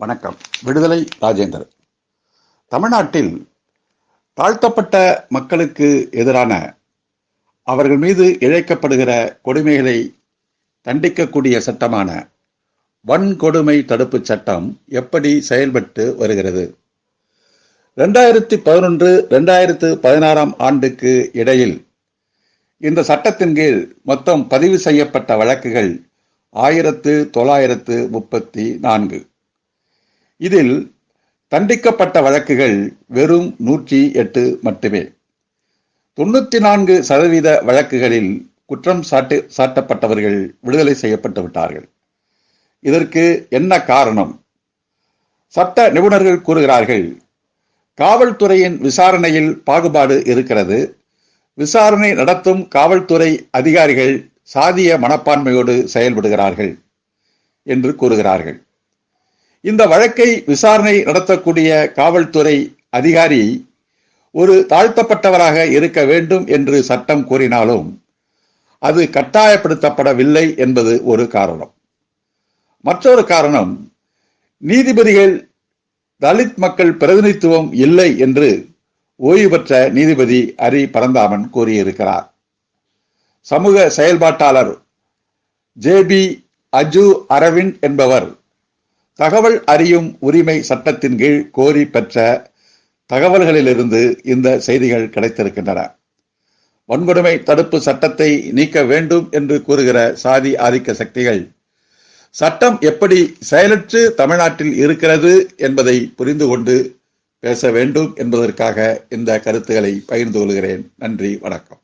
வணக்கம். விடுதலை ராஜேந்தர். தமிழ்நாட்டில் தாழ்த்தப்பட்ட மக்களுக்கு எதிரான அவர்கள் மீது இழைக்கப்படுகிற கொடுமைகளை தண்டிக்கக்கூடிய சட்டமான வன்கொடுமை தடுப்புச் சட்டம் எப்படி செயல்பட்டு வருகிறது? ரெண்டாயிரத்தி பதினொன்று ரெண்டாயிரத்து பதினாறாம் ஆண்டுக்கு இடையில் இந்த சட்டத்தின் கீழ் மொத்தம் பதிவு செய்யப்பட்ட வழக்குகள் ஆயிரத்து தொள்ளாயிரத்து முப்பத்தி நான்கு. இதில் தண்டிக்கப்பட்ட வழக்குகள் வெறும் நூற்றி எட்டு மட்டுமே. தொண்ணூத்தி நான்கு சதவீத வழக்குகளில் குற்றம் சாட்டு சாட்டப்பட்டவர்கள் விடுதலை செய்யப்பட்டு விட்டார்கள். இதற்கு என்ன காரணம்? சட்ட நிபுணர்கள் கூறுகிறார்கள் காவல்துறையின் விசாரணையில் பாகுபாடு இருக்கிறது. விசாரணை நடத்தும் காவல்துறை அதிகாரிகள் சாதிய மனப்பான்மையோடு செயல்படுகிறார்கள் என்று கூறுகிறார்கள். இந்த வழக்கை விசாரணை நடத்தக்கூடிய காவல்துறை அதிகாரி ஒரு தாழ்த்தப்பட்டவராக இருக்க வேண்டும் என்று சட்டம் கூறினாலும் அது கட்டாயப்படுத்தப்படவில்லை என்பது ஒரு காரணம். மற்றொரு காரணம் நீதிபதிகள் தலித் மக்கள் பிரதிநிதித்துவம் இல்லை என்று ஓய்வு பெற்ற நீதிபதி ஹரி பரந்தாமன் கூறியிருக்கிறார். சமூக செயல்பாட்டாளர் ஜே பி அஜு அரவிந்த் என்பவர் தகவல் அறியும் உரிமை சட்டத்தின் கீழ் கோரி பெற்ற தகவல்களிலிருந்து இந்த செய்திகள் கிடைத்திருக்கின்றன. வன்கொடுமை தடுப்பு சட்டத்தை நீக்க வேண்டும் என்று கூறுகிற சாதி ஆதிக்க சக்திகள் சட்டம் எப்படி செயலற்று தமிழ்நாட்டில் இருக்கிறது என்பதை புரிந்து கொண்டு பேச வேண்டும் என்பதற்காக இந்த கருத்துக்களை பகிர்ந்து கொள்கிறேன். நன்றி வணக்கம்.